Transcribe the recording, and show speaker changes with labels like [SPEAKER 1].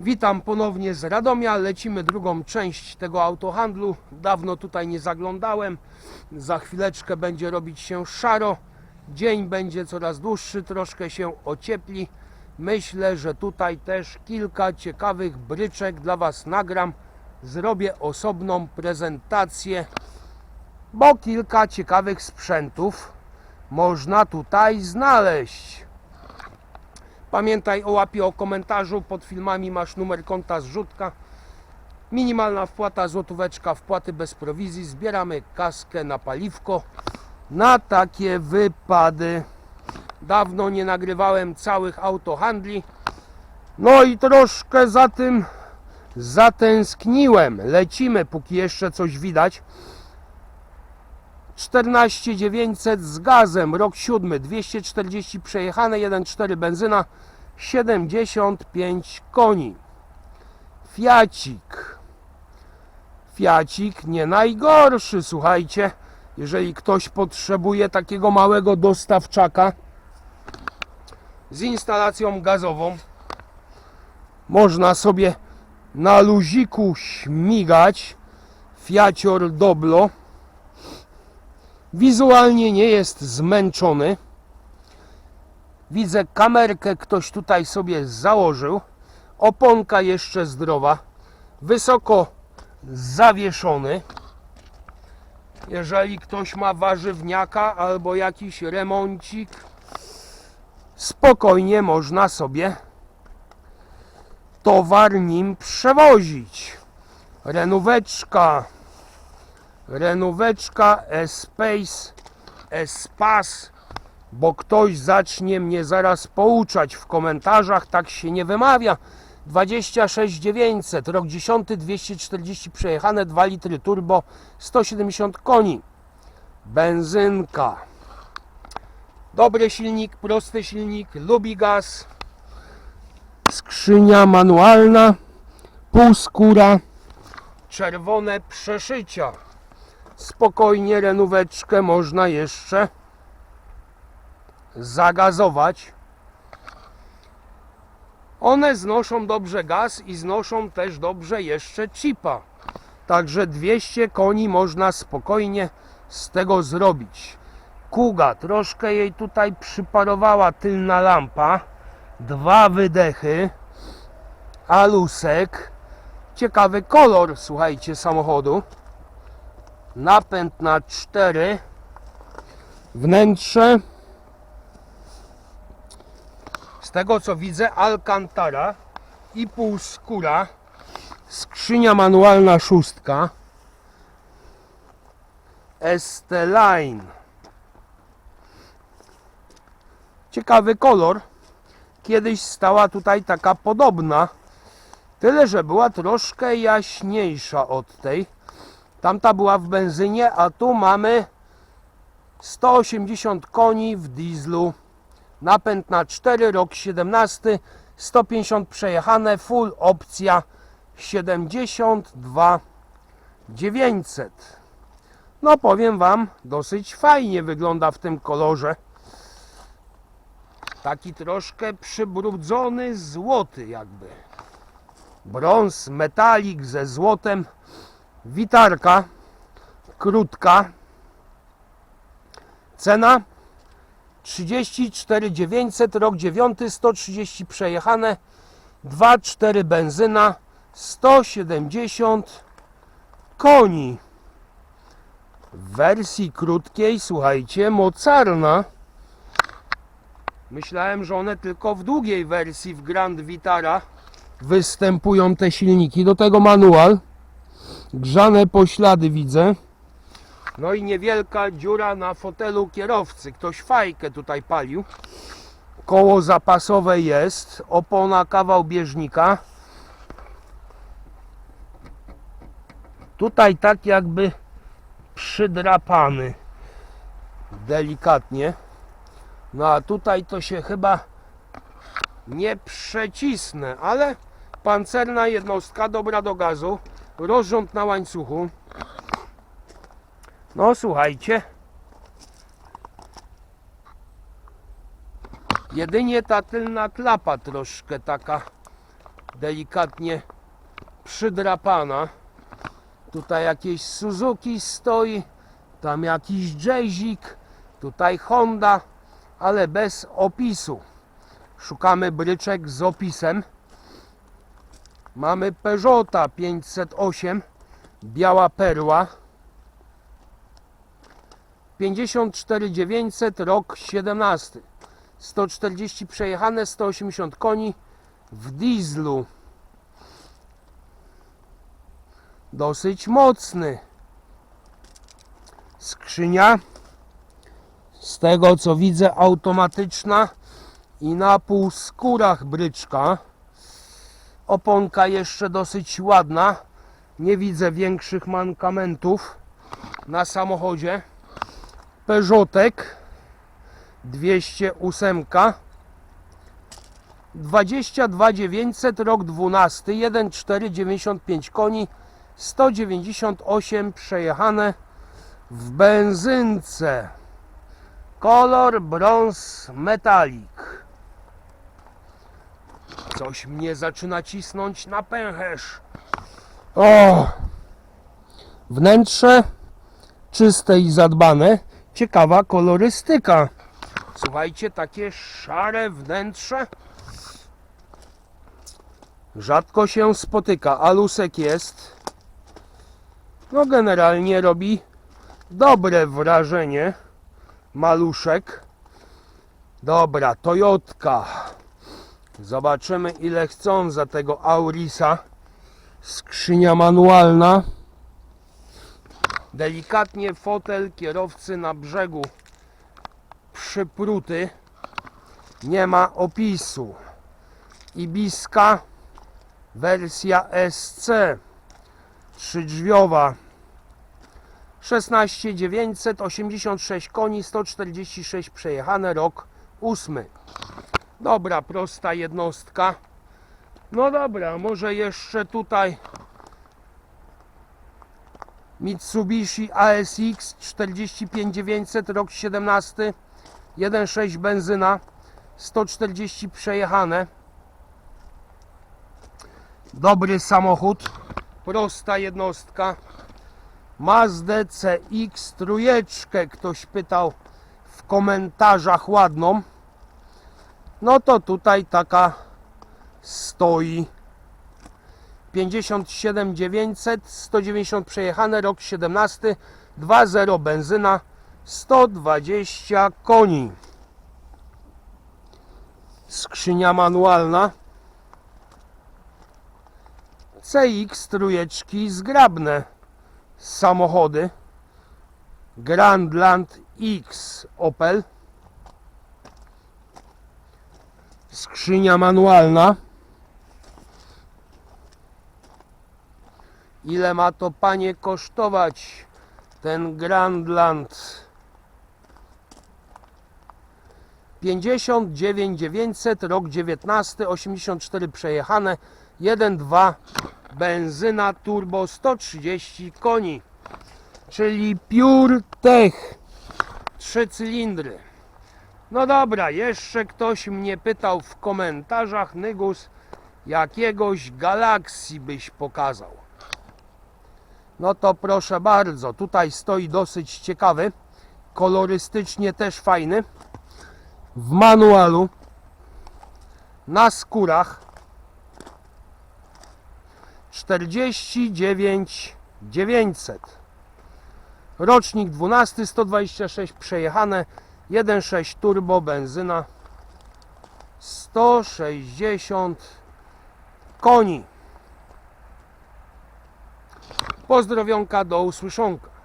[SPEAKER 1] Witam ponownie z Radomia. Lecimy drugą część tego autohandlu. Dawno tutaj nie zaglądałem. Za chwileczkę będzie robić się szaro. Dzień będzie coraz dłuższy, troszkę się ociepli. Myślę, że tutaj też kilka ciekawych bryczek dla Was nagram. Zrobię osobną prezentację, bo kilka ciekawych sprzętów można tutaj znaleźć. Pamiętaj o łapie, o komentarzu. Pod filmami masz numer konta zrzutka. Minimalna wpłata, złotóweczka, wpłaty bez prowizji. Zbieramy kaskę na paliwko na takie wypady. Dawno nie nagrywałem całych autohandli. No i troszkę za tym zatęskniłem. Lecimy, póki jeszcze coś widać. 14900 z gazem, rok 7, 240 przejechane, 1,4 benzyna, 75 koni. Fiacik. Fiacik nie najgorszy, słuchajcie. Jeżeli ktoś potrzebuje takiego małego dostawczaka z instalacją gazową, można sobie na luziku śmigać. Fiacior Doblo. Wizualnie nie jest zmęczony. Widzę kamerkę, ktoś tutaj sobie założył. Oponka jeszcze zdrowa. Wysoko zawieszony. Jeżeli ktoś ma warzywniaka albo jakiś remoncik, spokojnie można sobie towar nim przewozić. Renóweczka renóweczka Espace Espas bo ktoś zacznie mnie zaraz pouczać w komentarzach, tak się nie wymawia. 26900, rok 10, 240 przejechane, 2 litry turbo, 170 koni. Benzynka. Dobry silnik, prosty silnik, lubi gaz. Skrzynia manualna półskóra czerwone przeszycia spokojnie renóweczkę można jeszcze zagazować. One znoszą dobrze gaz i znoszą też dobrze jeszcze chipa. Także 200 koni można spokojnie z tego zrobić. Kuga, troszkę jej tutaj przyparowała tylna lampa. Dwa wydechy. Alusek. Ciekawy kolor, słuchajcie, samochodu napęd na 4 wnętrze. Z tego co widzę Alcantara i półskóra skrzynia manualna szóstka. Esteline ciekawy kolor. Kiedyś stała tutaj taka podobna tyle że była troszkę jaśniejsza od tej Tamta była w benzynie, a tu mamy 180 koni w dieslu. Napęd na 4, rok 17, 150 przejechane, full opcja 72 900. No powiem Wam, dosyć fajnie wygląda w tym kolorze. Taki troszkę przybrudzony złoty jakby. Brąz, metalik ze złotem. Witarka krótka. Cena 34 900, rok 9, 130 przejechane, 2,4 benzyna, 170 koni. W wersji krótkiej, słuchajcie, mocarna. Myślałem, że one tylko w długiej wersji w Grand Vitara występują te silniki. Do tego manual. Grzane poślady widzę. No i niewielka dziura na fotelu kierowcy. Ktoś fajkę tutaj palił. Koło zapasowe jest. Opona kawał bieżnika. Tutaj tak jakby przydrapany. Delikatnie. No a tutaj to się chyba nie przecisnę, ale pancerna jednostka dobra do gazu rozrząd na łańcuchu. No słuchajcie. Jedynie ta tylna klapa troszkę taka delikatnie przydrapana. Tutaj jakieś Suzuki stoi, tam jakiś Jayzik, tutaj Honda, ale bez opisu. Szukamy bryczek z opisem. Mamy Peugeota 508, biała perła. 54 900, rok 17. 140 przejechane, 180 koni w dieslu. Dosyć mocny. Skrzynia. Z tego co widzę, automatyczna i na półskórach bryczka. Oponka jeszcze dosyć ładna. Nie widzę większych mankamentów na samochodzie. Peugeotek 208 22 900 rok 12 1,495 koni 198 przejechane w benzynce kolor brąz metalik coś mnie zaczyna cisnąć na pęcherz. O! Wnętrze czyste i zadbane. Ciekawa kolorystyka. Słuchajcie takie szare wnętrze. Rzadko się spotyka alusek jest. No generalnie robi dobre wrażenie. Maluszek. Dobra Toyotka zobaczymy ile chcą za tego Aurisa. Skrzynia manualna. Delikatnie fotel kierowcy na brzegu przypruty. Nie ma opisu. Ibiska wersja SC trzydrzwiowa. 16 986 koni 146 przejechane rok 8 dobra prosta jednostka. No dobra może jeszcze tutaj Mitsubishi ASX 45 900 rok 17 1.6 benzyna 140 przejechane. Dobry samochód prosta jednostka. Mazdę CX trójeczkę ktoś pytał w komentarzach ładną no to tutaj taka stoi. 57 900 190 przejechane rok 17 2.0 benzyna 120 koni. Skrzynia manualna. CX trójeczki zgrabne. Samochody. Grandland X Opel skrzynia manualna. Ile ma to panie kosztować ten Grandland? 59 900 rok 19 84 przejechane 1.2 benzyna turbo 130 koni czyli Pure Tech 3 cylindry no dobra, jeszcze ktoś mnie pytał w komentarzach Nygus jakiegoś Galaxy byś pokazał. No to proszę bardzo, tutaj stoi dosyć ciekawy kolorystycznie też fajny w manualu na skórach 49 900 rocznik 12 126 przejechane 1.6 turbo benzyna 160 koni. Pozdrowionka do usłyszonka